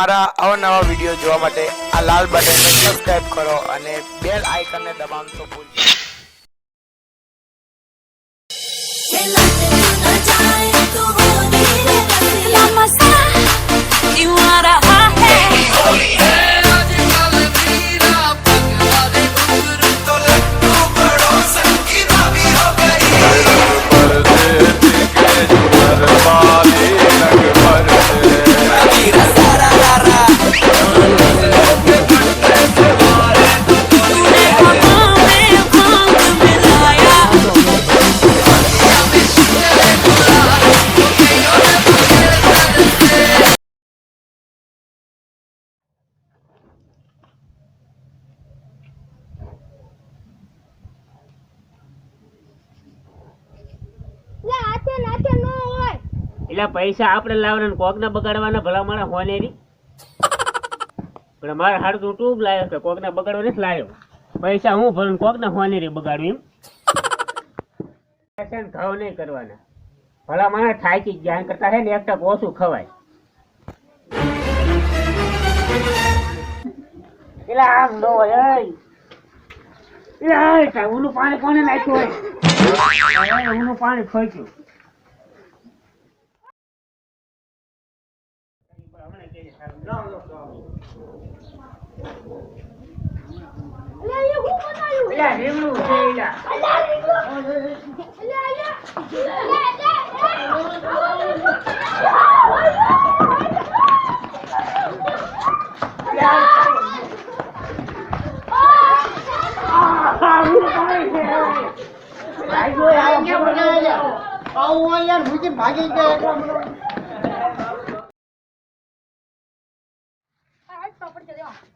અમારા અવનવા વીડિયો જોવા માટે આ લાલ બટનને સબસ્ક્રાઇબ કરો અને બેલ આઇકનને દબાવવાનું તો ભૂલશો એટલે પૈસા આપણે લાવવાના કોક ને બગાડવાના, ભલા મારા હોનેરી પણ મારા હાડ તું ટ્યુબ લાવ્યો કે કોક ને બગાડવા નથી લાવ્યો પૈસા હું ભરું કોક ને હોનેરી બગાડું એમ. ને નહીં કરવાના. ભલા મારા થાકી ગયા કરતા છે ને એક ટક ઓછું ખવાય. એટલે આમ નો હોય ઊનું પાણી કોને નાખ્યું હોય? ઊનું પાણી ફેંક્યું એલા, રીંગણું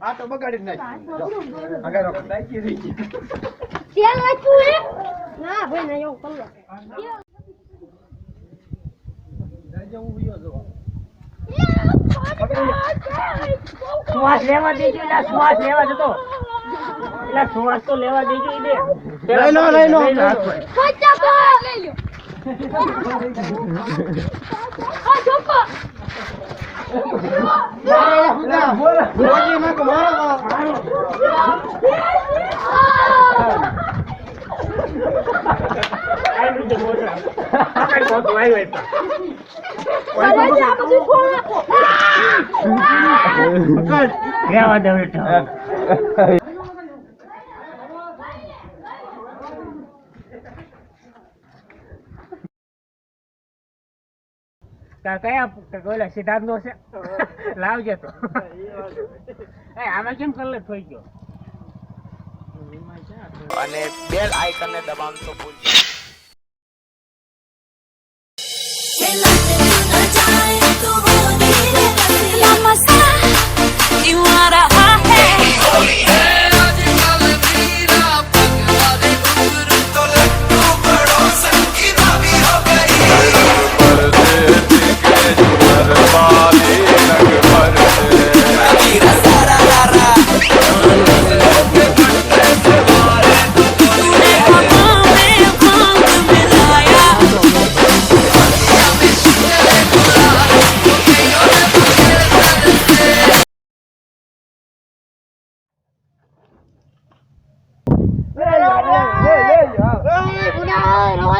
આ, તો બગાડી. આગળ રાખો. નાખી દીધી. તેલ નાખ્યું હે ના ભાઈ ના એવું કર લો શ્વાસ લેવા દેજો એટલે શ્વાસ લેવા જતો એલા શ્વાસ તો લેવા દેજો ઈ દે લઈ લો, લઈ લો. પચાસ લઈ લ્યો આ જોકો રોજી નાખો, મારો. આ રીતે બોલતા. પકડ મોટું આવ્યું એ તો. લેવા દે હવે તો. કા- કયા ઓલા સિદ્ધાર્થ નો છે? લાવજે તો. આમાં કેમ કલર થઈ ગયો? અને બેલ આઇકનને ને તો ભૂલશો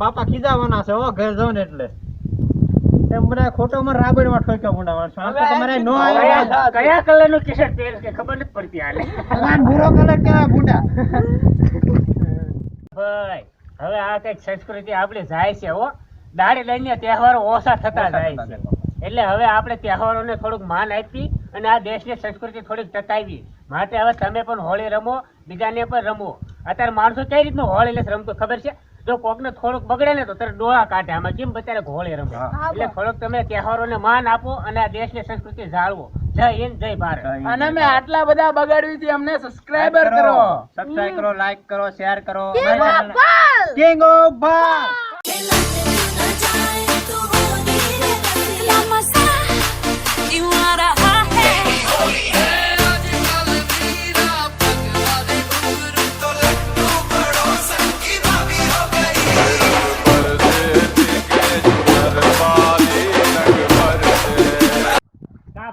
બાપા ખીજાવાના છે હો ઘર જાઉં ને એટલે. એમ ખોટો માં રાબડમાં ઠોક્યો બુઢા માણસો. આ તમારે નો આવ્યા. કયા કયા કલરનું ટી શર્ટ પહેરે ખબર નથી પડતી હાલે. ભગવાન ભૂરો કલર કેવા બુઢા ભાઈ હવે આ કંઈક સંસ્કૃતિ આપણે જાય છે હો. દાડી લઈને તહેવારો ઓછા થતા જાય છે. એટલે હવે આપણે તહેવારોને થોડુંક માન આપી અને આ દેશની સંસ્કૃતિ થોડીક ટકાવી માટે હવે તમે પણ હોળી રમો બીજાને પણ રમો. અત્યારે માણસો કઈ રીતનું હોળી રમતો ખબર છે? જો કોકને થોડુંક બગડે ને તો તારે ડોળા કાઢે. આમાં કેમ બચારે ઘોળે રમે? એટલે થોડોક તમે તહેવારોને માન આપો અને આ દેશની સંસ્કૃતિ જાળવો. જય હિન્દ જય ભારત. અને મેં આટલા બધા બગાડ્યું છે અમને સબસ્ક્રાઇબર કરો. સબસ્ક્રાઇબ કરો લાઈક કરો શેર કરો. King of Ball! King of બાર કા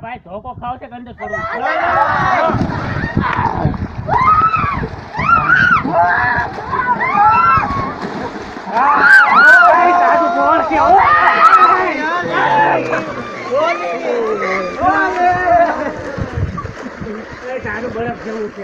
ભાઈ ધોકો ખાવ છે અંદર છોડવું બરફ જેવું છે